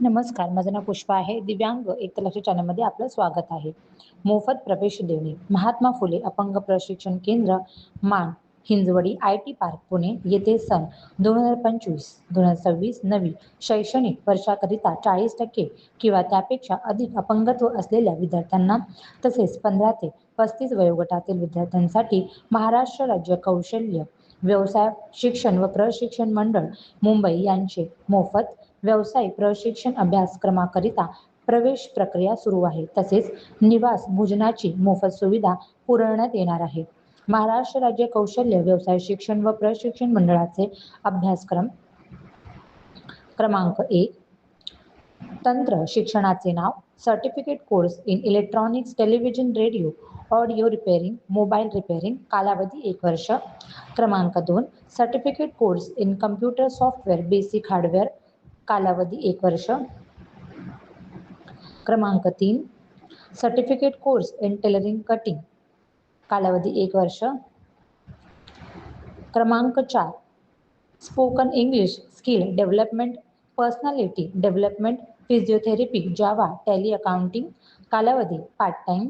नमस्कार माझं नाव पुष्पा आहे. दिव्यांग एकलक्ष चॅनलमध्ये आपलं स्वागत आहे. मोफत प्रवेश देणे महात्मा फुले अपंग प्रशिक्षण केंद्र Maan Hinjawadi I T park Pune येथे सन दोन हजार पंचवीस दोन हजार सव्वीस नवी शैक्षणिक वर्षाकरिता चाळीस टक्के किंवा त्यापेक्षा अधिक अपंगत्व असलेल्या विद्यार्थ्यांना तसेच पंधरा ते पस्तीस वयोगटातील विद्यार्थ्यांसाठी महाराष्ट्र राज्य कौशल्य व्यवसाय शिक्षण व प्रशिक्षण मंडळ मुंबई यांचे मोफत व्यवसाय प्रशिक्षण अभ्यासक्रमाकरिता प्रवेश प्रक्रिया सुरू आहे. तसेच निवास भोजनाची मोफत सुविधा पुरवण्यात येणार आहे. महाराष्ट्र राज्य कौशल्य व्यवसाय शिक्षण व प्रशिक्षण मंडळाचे अभ्यासक्रम क्रमांक एक तंत्र शिक्षणाचे नाव certificate course in electronics television radio audio repairing mobile repairing कालावधी एक वर्ष. क्रमांक दोन certificate course in computer software basic hardware कालावधी एक वर्ष. क्रमांक तीन. Certificate course in tailoring cutting कालावधी एक वर्ष. क्रमांक चार. Spoken English skill development personality development physiotherapy Java Tally accounting कालावधी पार्ट टाइम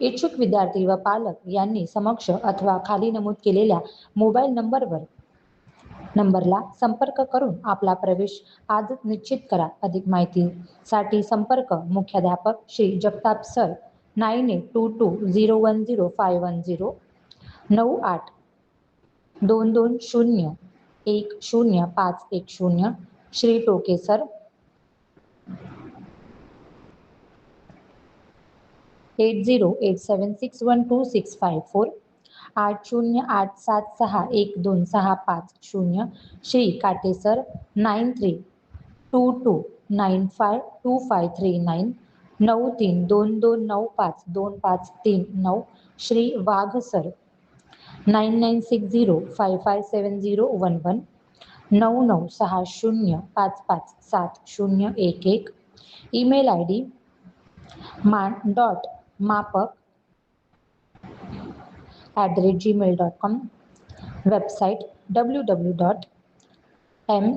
इच्छुक विद्यार्थी व पालक यांनी समक्ष अथवा खाली नमूद केलेल्या मोबाईल नंबरवर नंबरला संपर्क करून आपला प्रवेश आजच निश्चित करा. अधिक माहितीसाठी संपर्क मुख्याध्यापक Shri Jagtap sir nine eight two two zero one zero five one zero नऊ आठ दोन दोन शून्य एक शून्य पाच एक शून्य Shri Toke sir. Eight zero eight seven six one two six five four आठ शून्य आठ सात सहा एक दोन सहा पाच शून्य. Shri Kate sir nine three two two nine five two five three nine. नऊ तीन दोन दोन नऊ पाच दोन पाच तीन नऊ. Shri Wagh sir nine nine six zero five five seven zero one one. नऊ नऊ सहा शून्य पाच पाच सात शून्य एक एक. ईमेल आय डी मान डॉट मापक at the rate Gmail dot com website W W dot M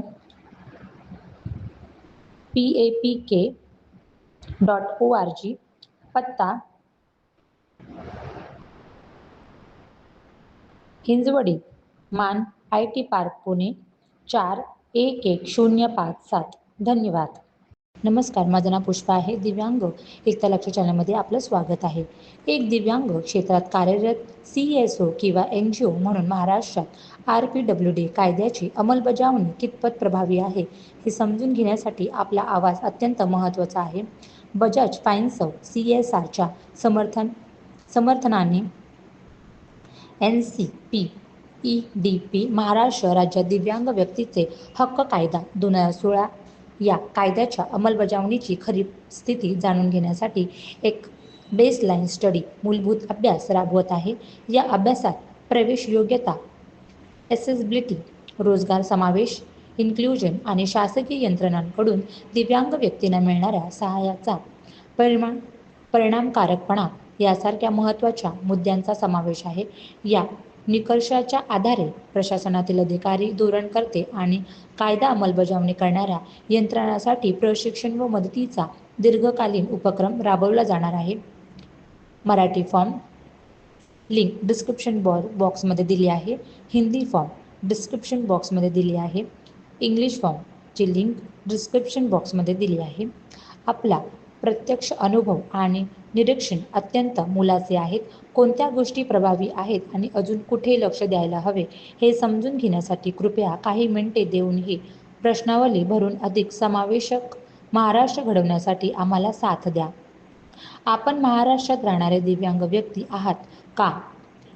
P A P K dot O R G पत्ता हिंजवडी मान आय टी पार्क पुणे चार एक एक शून्य पाच सात धन्यवाद नमस्कार माझं नाव पुष्पा आहे. दिव्यांग एकता लक्ष चॅनलमध्ये आपलं स्वागत आहे. एक दिव्यांग क्षेत्रात कार्यरत सी एस ओ किंवा एन जी ओ म्हणून महाराष्ट्रात आर पी डब्ल्यू डी कायद्याची अंमलबजावणी कितपत प्रभावी आहे हे समजून घेण्यासाठी आपला आवाज अत्यंत महत्त्वाचा आहे. बजाज फायन्सव सी एस आरच्या समर्थन समर्थनाने N C P E D P Maharashtra राज्यात दिव्यांग व्यक्तीचे हक्क कायदा दोन हजार सोळा या कायद्याच्या अंमलबजावणीची खरी स्थिती जाणून घेण्यासाठी एक बेसलाईन स्टडी मूलभूत अभ्यास राबवत आहे. या अभ्यासात प्रवेश योग्यता एसेसबिलिटी रोजगार समावेश इन्क्ल्युजन आणि शासकीय यंत्रणांकडून दिव्यांग व्यक्तींना मिळणाऱ्या सहाय्याचा परिमाण परिणामकारकपणा यासारख्या महत्त्वाच्या मुद्द्यांचा समावेश आहे. या निकषाच्या आधारे प्रशासनातील अधिकारी धोरणकर्ते आणि कायदा अंमलबजावणी करणाऱ्या यंत्रणासाठी प्रशिक्षण व मदतीचा दीर्घकालीन उपक्रम राबवला जाणार आहे. मराठी फॉर्म लिंक डिस्क्रिप्शन बॉ बॉक्समध्ये दिली आहे. हिंदी फॉर्म डिस्क्रिप्शन बॉक्समध्ये दिली आहे. इंग्लिश फॉर्मची लिंक डिस्क्रिप्शन बॉक्समध्ये दिली आहे. आपला प्रत्यक्ष अनुभव आणि निरीक्षण अत्यंत मोलाचे आहेत. कोणत्या गोष्टी प्रभावी आहेत आणि अजून कुठे लक्ष द्यायला हवे हे समजून घेण्यासाठी कृपया काही मिनिटे देऊन ही प्रश्नावली भरून अधिक समावेशक महाराष्ट्र घडवण्यासाठी आम्हाला साथ द्या. आपण महाराष्ट्रात राहणारे दिव्यांग व्यक्ती आहात का?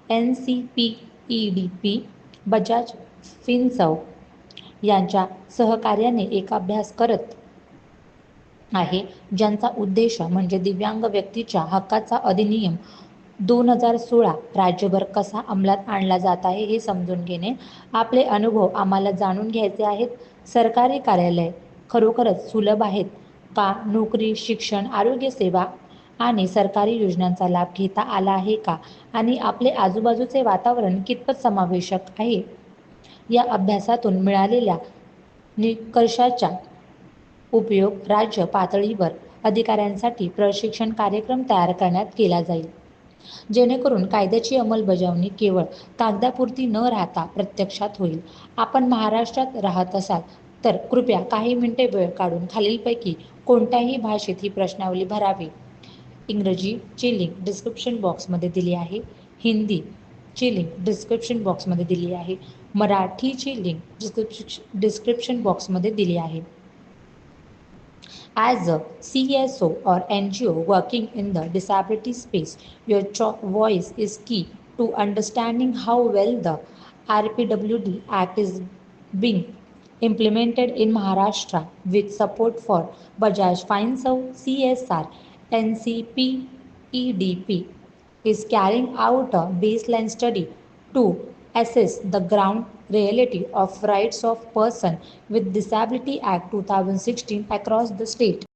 N C P E D P Bajaj Finserv यांच्या सहकार्याने एक अभ्यास करत आहे ज्यांचा उद्देश म्हणजे दिव्यांग व्यक्तीच्या हक्काचा अधिनियम दोन हजार सोळा राज्यभर कसा अंमलात आणला जात आहे हे समजून घेणे. आपले अनुभव आम्हाला जाणून घ्यायचे आहेत. सरकारी कार्यालय खरोखरच सुलभ आहेत का? नोकरी शिक्षण आरोग्यसेवा आणि सरकारी योजनांचा लाभ घेता आला आहे का? आणि आपले आजूबाजूचे वातावरण कितपत समावेशक आहे? या अभ्यासातून मिळालेल्या निकषाच्या उपयोग राज्य पातळीवर अधिकाऱ्यांसाठी प्रशिक्षण कार्यक्रम तयार करण्यात केला जाईल. जेणेकरून कायद्याची अंमलबजावणी केवळ कागदापुरती न राहता प्रत्यक्षात होईल. आपण महाराष्ट्रात राहत असाल तर कृपया काही मिनिटे वेळ काढून खालीलपैकी कोणत्याही भाषेत ही प्रश्नावली भरावी. इंग्रजीची लिंक डिस्क्रिप्शन बॉक्समध्ये दिली आहे. हिंदीची लिंक डिस्क्रिप्शन बॉक्समध्ये दिली आहे. मराठीची लिंक डिस्क्रिप्श डिस्क्रिप्शन बॉक्समध्ये दिली आहे. As a CSO or NGO working in the disability space, your voice is key to understanding how well the RPWD Act is being implemented in Maharashtra with support for Bajaj Finserv CSR NCP EDP is carrying out a baseline study to assess the ground reality of rights of person with disability act 2016 across the state